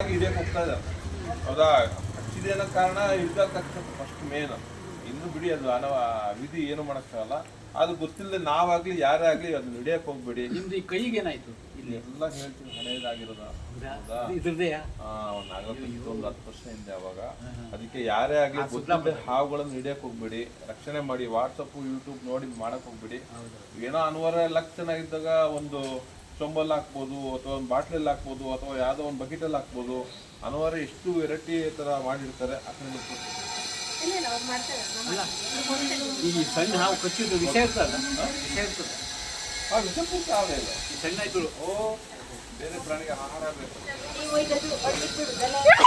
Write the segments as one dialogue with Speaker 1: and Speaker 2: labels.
Speaker 1: ಹಿಡಿಯಕ್ಕೆ ಹೋಗ್ತಾ ಇದ್ದಾರೆ ಹೌದಾ? ಹಚ್ಚಿದೆ ಅನ್ನೋ ಕಾರಣ? ತಕ್ಷಣ ಫಸ್ಟ್ ಮೇನ್ ಇನ್ನು ಬಿಡಿ ಅದು ಅನವ ವಿಧಿ ಏನು ಮಾಡೋಕ್ಕಾಗಲ್ಲ. ಅದು ಗೊತ್ತಿಲ್ಲದೆ ನಾವಾಗ್ಲಿ ಯಾರೇ ಆಗ್ಲಿ ಅದನ್ನ ಹಿಡಿಯಕ್ ಹೋಗ್ಬೇಡಿ.
Speaker 2: ನಿಮ್ದು ಈ ಕೈಗೆ ಏನಾಯ್ತು? ಇಲ್ಲಿ.
Speaker 1: ಎಲ್ಲ ಹೇಳ್ತೀನಿ ಹಳೇದಾಗಿರೋದ. ಹೌದಾ?
Speaker 2: ಇದ್ರದ್ದೆಯಾ
Speaker 1: ಆ, ಒಂದ್ ನಲವತ್ತೈದು ಒಂದು ಹತ್ತು ವರ್ಷ ಹಿಂದೆ ಅವಾಗ. ಅದಕ್ಕೆ ಯಾರೇ ಆಗ್ಲಿ ಗೊತ್ತಿಲ್ಲದೆ ಹಾವುಗಳನ್ನು ಹಿಡಿಯಕ್ ಹೋಗ್ಬೇಡಿ. ರಕ್ಷಣೆ ಮಾಡಿ ವಾಟ್ಸಪ್ ಯೂಟ್ಯೂಬ್ ನೋಡಿ ಮಾಡಕ್ ಹೋಗ್ಬೇಡಿ. ಏನೋ ಅನ್ವರ ಲಕ್ಷಣ ಚೆನ್ನಾಗಿದ್ದಾಗ ಒಂದು ಚೊಂಬಲ್ ಹಾಕ್ಬೋದು ಅಥವಾ ಒಂದು ಬಾಟ್ಲಲ್ಲಿ ಹಾಕ್ಬೋದು ಅಥವಾ ಯಾವುದೋ ಒಂದು ಬಕೆಟಲ್ಲಿ ಹಾಕ್ಬೋದು ಅನ್ವರ ಎಷ್ಟು ವೆರೈಟಿ ಥರ ಮಾಡಿರ್ತಾರೆ ಅದನ್ನ
Speaker 2: ಈ ಸಣ್ಣ ಹಾವು ಕಚ್ಚಿದ್ದು ವಿಷ ಇರ್ತದ ವಿಷ ಇರ್ತದೆ.
Speaker 1: ಹಾಂ ವಿಷ ಪೂರ್ತಿ ಹಾವೇ ಇಲ್ಲ.
Speaker 2: ಈ ಸಣ್ಣ ಇದ್ದಳು
Speaker 1: ಓ ಬೇರೆ ಪ್ರಾಣಿಗೆ ಆಹಾರ ಬೇಕು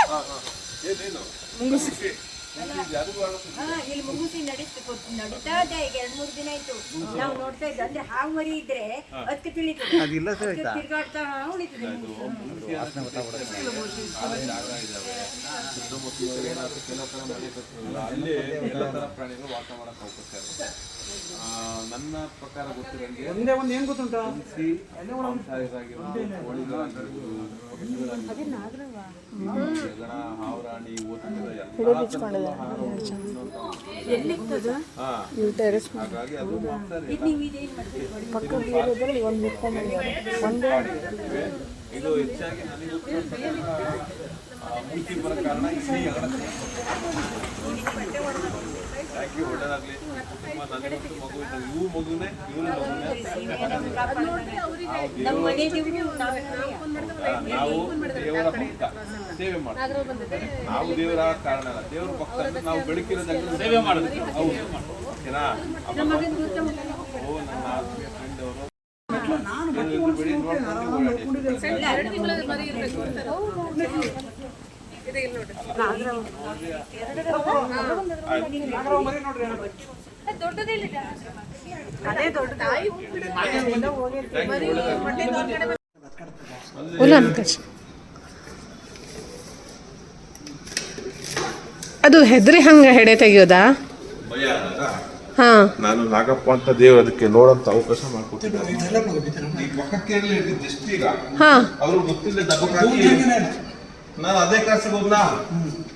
Speaker 1: ಹಾಂ ಹಾಂ ಏನೇನು?
Speaker 3: ಇಲ್ಲಿ ಮುಗಿಸಿ ನಡೀತು ನಡೀತಾ ಇದೆ ಈಗ ಎರಡ್ ಮೂರ್ ದಿನ ಆಯ್ತು ನಾವು ನೋಡ್ತಾ ಇದ್ದೆ ಅಂದ್ರೆ ಹಾವು ಮರಿ ಇದ್ರೆ ಅದಕ್ಕೆ ತಿಳಿತು ತಿರ್ಗಾಡ್ತಾ ಉಳಿತದೆ
Speaker 1: ಅಲ್ಲಿ ಎಲ್ಲ ತರ ಪ್ರಾಣಿಗಳು ವಾಸ ಮಾಡಕ್ ಅವಕಾಶ ಇರುತ್ತೆ ಆ, ನನ್ನ ಪ್ರಕಾರ ಗೊತ್ತಿರೋ
Speaker 2: ಒಂದೇ ಒಂದು ಏನ್ ಗೊತ್ತುಂಟು
Speaker 1: ಮಾಂಸಾಹಾರಿ ಅಲ್ಲ.
Speaker 3: ನೀವು ಇದೇನ್ ಮಾಡ್ತೀರಿ
Speaker 1: ಇದು ಹೆಚ್ಚಾಗಿ ನನಗೆ ಕಾರಣ ಯು ಒಳ್ಳೆದಾಗ್ಲಿ? ನನಗಂತೂ ಮಗು ಇವು ಮಗುನೇ ಇವ್ರ ಮಗುನೇ.
Speaker 3: ನಮ್ಮ ಮನೆ ದೇವ್ರು ನಾವೇ
Speaker 1: ದೇವರ ಭಕ್ತ. ಸೇವೆ ಮಾಡ್ತೀವಿ. ನಾವು ದೇವರ ಕಾರಣ ಅಲ್ಲ. ದೇವರ ಭಕ್ತ ಅಂದ್ರೆ ನಾವು ಬೆಳಕಿರೋದಾಗ ಸೇವೆ ಮಾಡಿದ್ವಿ ಹೌದು. ಓಕೆನಾ? ಓ ನನ್ನ ಆತ್ಮೀಯ ಫ್ರೆಂಡ್ ಅವರು. ಬಿಡಿ ನೋಡ್ಕೊಂಡು ಓಡಾಡಿ.
Speaker 4: ಅದು ಹೆದ್ರಿ ಹಂಗ ಹೆಡೆ ತೆಗಿಯೋದಾ?
Speaker 1: ಭಯ ಆದಾಗ
Speaker 4: ಹಾ.
Speaker 1: ನಾನು ನಾಗಪ್ಪ ಅಂತ ದೇವ್ರ ಅದಕ್ಕೆ ನೋಡಂತ ಅವಕಾಶ ಮಾಡ್ಕೊಟ್ಟಿದ್ದಾರೆ ನಾನು ಅದೇ ಕಾಸಿಗೆ ಹೋದ್ನ?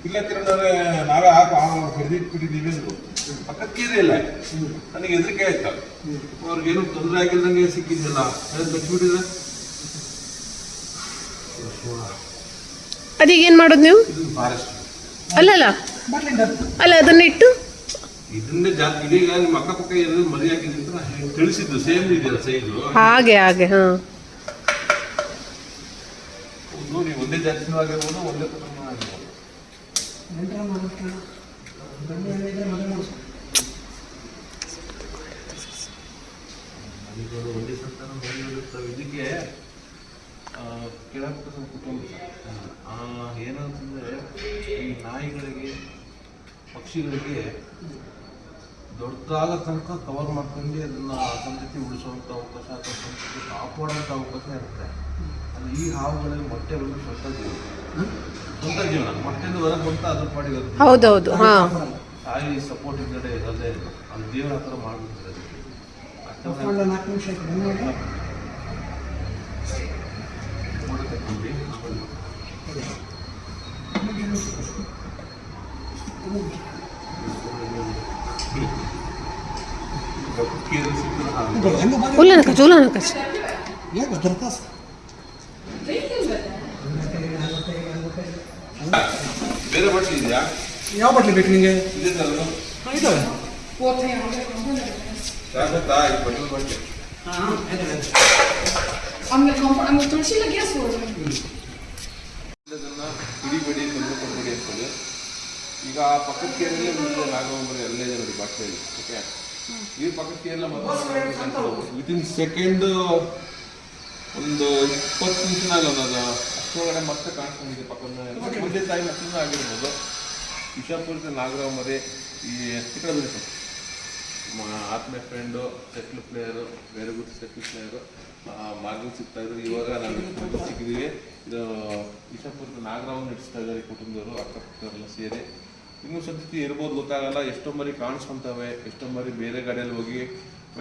Speaker 1: ಇಲ್ಲ ಕಿರಣವ್ರೆ ನಾವೇ ಹಾಕ ಹಿಡಿದಿಟ್ಬಿಟ್ಟಿದ್ದೀವಿ ಅಂದ್ರು. ಪಕ್ಕಕ್ಕೆ ಇಲ್ಲ ನನಗೆ ಹೆದರಿಕೆ ಆಯ್ತು. ಅವ್ರಿಗೇನು ತೊಂದರೆ ಆಗಿಲ್ದಂಗೆ ಸಿಕ್ಕಿದ್ದಿಲ್ಲ ಅದು ಬಿಟ್ಬಿಟ್ಟಿದ್ರೆ?
Speaker 4: ಅದೀಗ ಏನ್ ಮಾಡೋದು ನೀವು?
Speaker 1: ಫಾರೆಸ್ಟ್
Speaker 4: ಅಲ್ಲ ಅಲ್ಲ. ಅಲ್ಲ ಅದನ್ನ ಇಟ್ಟು?
Speaker 1: ಇದನ್ನೇ ಜಾತಿ ಇದೀಗ ನಿಮ್ಮ ಅಕ್ಕಪಕ್ಕ ಏನಾದ್ರು ಮರಿ ಹಾಕಿದ್ರೆ ಅಂತ ತಿಳಿಸಿದ್ದು ಸೇಮ್ ಇದೆಯಲ್ಲ ಸೈಜು
Speaker 4: ಹಾಗೆ ಹಾಗೆ ಹಾ.
Speaker 1: ಜಾತಿನೂ ಆಗಿರ್ಬೋದು ಒಂದು ಕುಟುಂಬ ಆಗಿರ್ಬೋದು ಒಂದೇ ಸಂತಾನ ಮರಿಗಳಿರ್ತವೆ ಇದಕ್ಕೆ ಕೆಳಕ್ಕೆ ಕುಟುಂಬ ಏನಂತಂದರೆ ಈ ನಾಯಿಗಳಿಗೆ ಪಕ್ಷಿಗಳಿಗೆ ದೊಡ್ಡದಾದ ತನಕ ಕವರ್ ಮಾಡ್ಕೊಂಡು ಅದನ್ನ ಸಂತತಿ ಉಳಿಸುವಂಥ ಅವಕಾಶ ಅಥವಾ ಸಂತತಿ ಕಾಪಾಡುವಂಥ ಅವಕಾಶ ಇರುತ್ತೆ. ಈ ಹಾವುಗಳಲ್ಲಿ ಮೊಟ್ಟೆ ಒಂದು ಸ್ವಂತ ಜೀವನ ಸ್ವಂತ ಜೀವನ ಮೊಟ್ಟೆಯಿಂದ ಹೊರಗೆ ಬಂತ ಅದ್ರ ಪಾಡಿಗೆ ಅದು
Speaker 4: ಹೌದೌದು ಹಾ.
Speaker 1: ತಾಯಿ ಸಪೋರ್ಟ್ ಇದ್ದಡೆ ಇರೋದೇ ಇಲ್ಲ. ಅದು ದೇವರ ಹತ್ರ ಮಾಡ್ಬಿಡ್ತಾರೆ ಬೇರೆ ಬಟ್ಟೆ ಇದೆಯಾ?
Speaker 5: ಯಾವ ಬಟ್ಲಿ ಬೇಕು ನಿಮಗೆ
Speaker 1: ಇದೆ.
Speaker 5: ಇದಾವೆ
Speaker 1: ಈ ಅಂತೇಳಿ. ಈಗ ಆ ಪಕ್ಕದ ಕೇರಲ್ಲಿ ಮುಂದೆ ನಾಗವಂಬರಿ ಎಲ್ಲೇ ಇದೆ ನೋಡಿ ಓಕೆ ಈ ಪಕ್ಕದ ಎಲ್ಲ ಮತ್ತೆ ವಿತಿನ್ ಸೆಕೆಂಡ್ ಒಂದು ಇಪ್ಪತ್ತು ನಿಮಿಷನಾಗಲ್ಲ ಅದು ಅಷ್ಟರೊಳಗಡೆ ಮತ್ತೆ ಕಾಣಿಸ್ಕೊಂಡಿದೆ ಪಕ್ಕದ ಮುಂದೆ ತಾಯಿ ಮಕ್ಕಳನ್ನ ಆಗಿರ್ಬೋದು. ವಿಷಾಪುರದ ನಾಗರಾಮರಿ ಈ ಈ ಕಡೆ. ಆತ್ಮೆ ಆತ್ಮೀಯ friend settle player very good settle player ಮಾರ್ಗಲ್ ಸಿಗ್ತಾ ಇದ್ರು ಇವಾಗ ನಾವು ಮತ್ತೆ ಸಿಕ್ಕಿದ್ದೀವಿ. ಇದು ವಿಷಾಪುರದ ನಾಗರಾವ್ ನಡೆಸ್ತಾ ಇದ್ದಾರೆ ಈ ಕುಟುಂಬದವರು ಅಕ್ಕಪಕ್ಕದವರೆಲ್ಲ ಸೇರಿ. ಇನ್ನೂ ಸದ್ಯಕ್ಕೆ ಇರ್ಬೋದು ಗೊತ್ತಾಗಲ್ಲ. ಎಷ್ಟೋ ಮರಿ ಕಾಣಿಸ್ಕೊಂತವೆ. ಎಷ್ಟೋ ಮರಿ ಬೇರೆ ಗಾಡಿಯಲ್ಲಿ ಹೋಗಿ